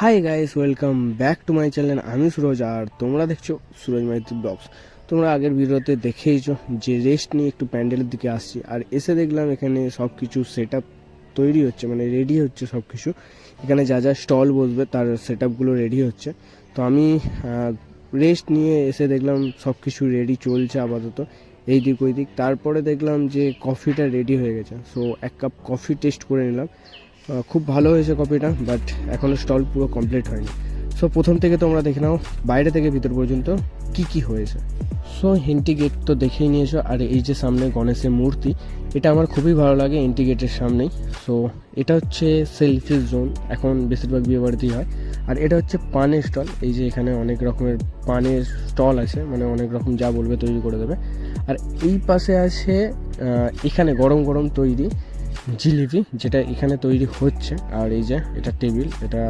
Hi guys welcome back to my channel আমি সুরজ আর তোমরা দেখছ সুরজ মাইতি ব্লগস। তোমরা আগের ভিডিওতে দেখেইছো যে রেস্ট নিয়ে একটু প্যান্ডেলের দিকে আসছি। আর এসে দেখলাম এখানে সব কিছু সেট তৈরি হচ্ছে মানে রেডি হচ্ছে সব কিছু এখানে যা যা স্টল বসবে তার সেট আপগুলো রেডি হচ্ছে। তো আমি রেস্ট নিয়ে এসে দেখলাম সব কিছু রেডি চলছে আপাতত, এই দিক ওই দিক। তারপরে দেখলাম যে কফিটা রেডি হয়ে গেছে। সো এক কাপ কফি টেস্ট করে নিলাম। খুব ভালো হয়েছে কপিটা বাট এখনও স্টল পুরো কমপ্লিট হয়নি। সো প্রথম থেকে তোমরা দেখে নাও, বাইরে থেকে ভিতর পর্যন্ত কি কি হয়েছে। সো হিন্টি গেট তো দেখেই নিয়েছো, আর এই যে সামনে গণেশের মূর্তি, এটা আমার খুবই ভালো লাগে ইন্টি গেটের সামনেই। সো এটা হচ্ছে সেলফি জোন এখন বেশিরভাগ বিয়ে বাড়িতেই হয়। আর এটা হচ্ছে পানের স্টল এই যে এখানে অনেক রকমের পানের স্টল আছে মানে অনেক রকম যা বলবে তৈরি করে দেবে। আর এই পাশে আছে এখানে গরম গরম তৈরি জিলিপি, যেটা এখানে তৈরি হচ্ছে। আর এই যে এটা টেবিল, এটা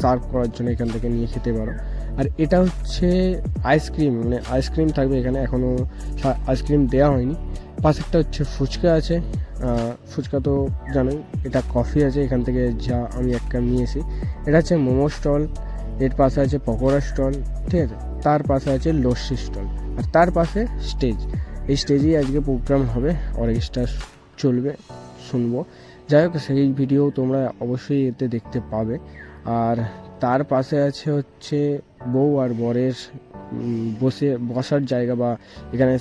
সার্ভ করার জন্য এখান থেকে নিয়ে খেতে পারো। আর এটা হচ্ছে আইসক্রিম মানে আইসক্রিম থাকবে এখানে এখনও আইসক্রিম দেওয়া হয়নি। পাশেরটা হচ্ছে ফুচকা আছে। ফুচকা তো জানোই, এটা কফি আছে, এখান থেকে যা আমি এক কাপ নিয়েছি এটা হচ্ছে মোমো স্টল, এর পাশে আছে পকোড়া স্টল, ঠিক আছে? তার পাশে আছে লস্যি স্টল, আর তার পাশে স্টেজ। এই স্টেজেই আজকে প্রোগ্রাম হবে, অর্কেস্ট্রা চলবে। শুনব। যাই হোক, সেই ভিডিও তোমরা অবশ্যই এতে দেখতে পাবে। আর তার পাশে আছে হচ্ছে বউ আর বরের বসে, বসার জায়গা বা এখানে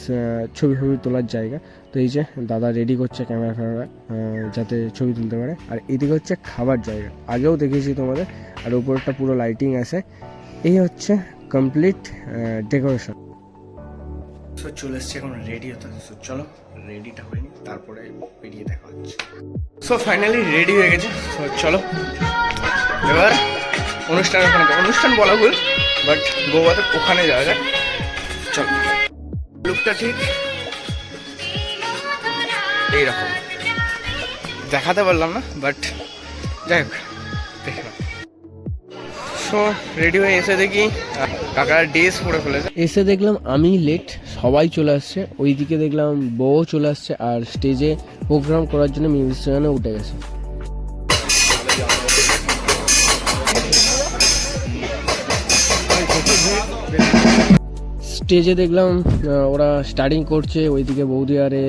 ছবি ফবি তোলার জায়গা। তো এই যে দাদা রেডি করছে ক্যামেরা ফ্যামেরা যাতে ছবি তুলতে পারে। আর এদিকে হচ্ছে খাবার জায়গা। আগেও দেখেছি তোমাদের, আর উপরটা পুরো লাইটিং আছে। এই হচ্ছে কমপ্লিট ডেকোরেশন সো চলে এসছে এখন রেডি হতে। সো চলো রেডিটা হয়নি তারপরে বেরিয়ে দেখা হচ্ছে। সো ফাইনালি রেডি হয়ে গেছে। সো চলো। এবার অনুষ্ঠান ওখানে অনুষ্ঠান বলা ভুল বাট গোয়াদের ওখানে যাওয়া যাক। চলো। লুকটা ঠিক। এইরকম। দেখাতে পারলাম না বাট যাই হোক, দেখে নাও। রেডি হয়ে এসে দেখি। কাকার ড্রেস পরে ফেলেছে এসে দেখলাম আমি লেট সবাই চলে আসছে। ওইদিকে দেখলাম বউ চলে আসছে আর স্টেজে প্রোগ্রাম করার জন্য মিউজিশিয়ানও উঠে গেছে। স্টেজে দেখলাম ওরা স্টার্টিং করছে, ওইদিকে বৌদি আরে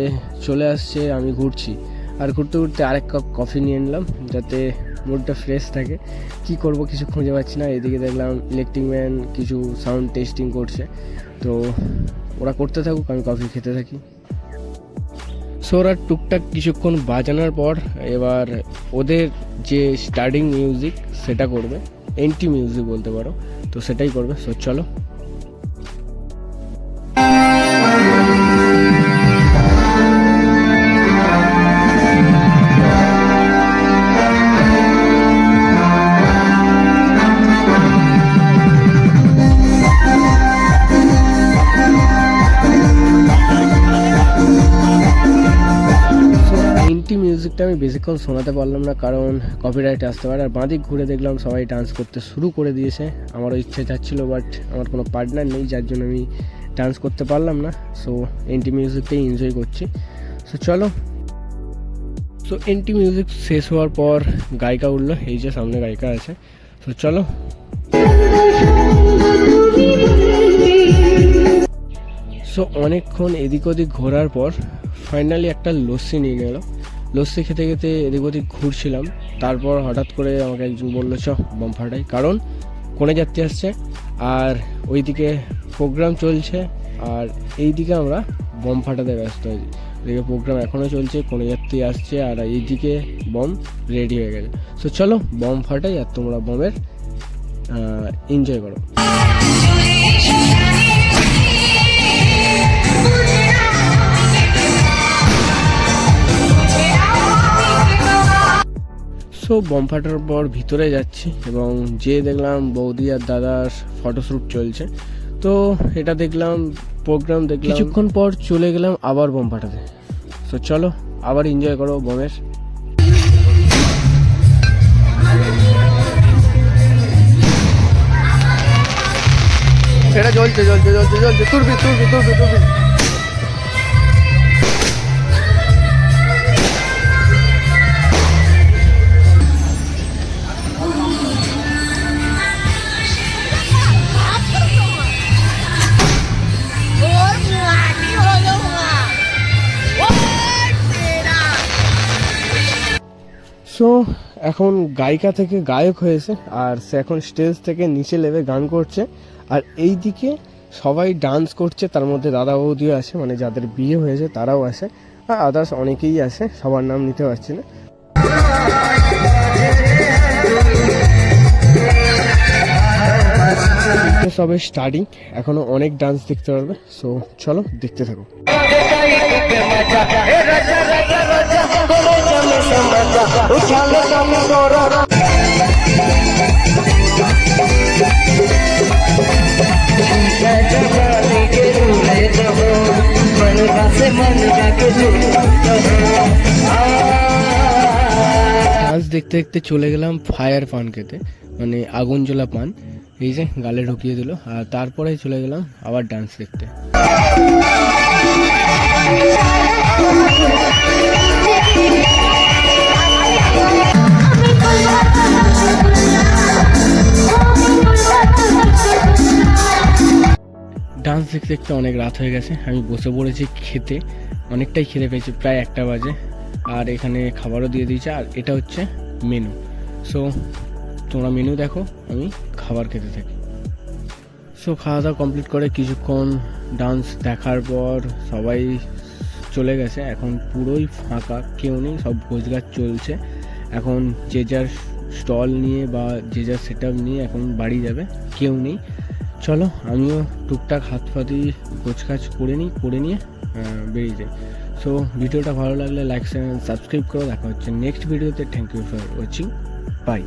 চলে আসছে, আমি ঘুরছি। আর ঘুরতে ঘুরতে আরেক কাপ কফি নিয়ে নিলাম, যাতে মুডটা ফ্রেশ থাকে। কি করব কিছু খুঁজে পাচ্ছি না, এদিকে দেখলাম ইলেকট্রিক ম্যান কিছু সাউন্ড টেস্টিং করছে। তো ওরা করতে থাকুক, আমি কফি খেতে থাকি। সো ওরা টুকটাক কিছুক্ষণ বাজানোর পর এবার ওদের যে স্টার্টিং মিউজিক সেটা করবে। এন্টি মিউজিক বলতে পারো। তো সেটাই করবে। সো চলো। মিউজিকটা আমি বেশিক্ষণ শোনাতে পারলাম না, কারণ কপিরাইট আসতে পারে। আর বাঁদিক ঘুরে দেখলাম সবাই ডান্স করতে শুরু করে দিয়েছে। আমারও ইচ্ছে যাচ্ছিল বাট আমার কোনো পার্টনার নেই, যার জন্য আমি ডান্স করতে পারলাম না। সো এন্টি মিউজিকটাই এনজয় করছি। সো চলো। সো এন্টি মিউজিক শেষ হওয়ার পর গায়িকা উঠল, এই যে সামনে গায়িকা আছে। সো চলো। সো অনেকক্ষণ এদিক ওদিক ঘোরার পর ফাইনালি একটা লস্যি নিয়ে গেল লস্যি খেতে খেতে এদিক ওদিক ঘুরছিলাম। তারপর হঠাৎ করে আমাকে একজন বলল চ বম ফাটাই কারণ কোনে যাত্রী আসছে আর ওইদিকে প্রোগ্রাম চলছে আর এইদিকে আমরা বম ফাটাতে ব্যস্ত হয়েছি এদিকে প্রোগ্রাম এখনও চলছে কোনো যাত্রী আসছে আর এইদিকে বম রেডি হয়ে গেছে। সো চলো বম ফাটাই আর তোমরা বমের এনজয় করো। সো বম ফাটার পর ভিতরে যাচ্ছি এবং যে দেখলাম বৌদি আর দাদার ফটোশ্যুট চলছে তো এটা দেখলাম প্রোগ্রাম দেখলাম। কিছুক্ষণ পর চলে গেলাম আবার বম ফাটাতে সো চলো আবার এনজয় করো বমের। সেটা চলছে চলছে চলছে চলছে তুলবি তুলবি তুলবি তুলবি। সো এখন গায়িকা থেকে গায়ক হয়েছে আর সে এখন স্টেজ থেকে নিচে নেমে গান করছে। আর এই দিকে সবাই ডান্স করছে, তার মধ্যে দাদা বৌদিও আছে মানে যাদের বিয়ে হয়েছে তারাও আছে। আর আদার্স অনেকেই আছে, সবার নাম নিতে পারছি না। সবে স্টার্টিং এখনও অনেক ডান্স দেখতে পারবে। সো চলো দেখতে থাকো। ডান্স দেখতে দেখতে চলে গেলাম ফায়ার পান খেতে মানে আগুন জ্বলা পান। এই যে গালে ঢুকিয়ে দিল, আর তারপরে চলে গেলাম আবার ডান্স দেখতে। ডান্স দেখতে দেখতে অনেক রাত হয়ে গেছে। আমি বসে পড়েছি খেতে। অনেকটাই খেতে পেয়েছি, প্রায় একটা বাজে। আর এখানে খাবারও দিয়ে দিয়েছে, আর এটা হচ্ছে মেনু সো তোমরা মেনু দেখো, আমি খাবার খেতে থাকি। সো খাওয়া দাওয়া কমপ্লিট করে কিছুক্ষণ ডান্স দেখার পর সবাই চলে গেছে। এখন পুরোই ফাঁকা, কেউ নেই, সব ভোজগাছ চলছে। এখন যে যার স্টল নিয়ে বা যে যার সেট নিয়ে এখন বাড়ি যাবে, কেউ নেই। চলো, আমিও টুকটাক হাত ফাতি গোছকাছ করে নিই, করে নিয়ে বেরিয়ে যাই। সো ভিডিওটা ভালো লাগলে লাইক সাবস্ক্রাইব করো। দেখা হচ্ছে নেক্সট ভিডিওতে thank you for watching bye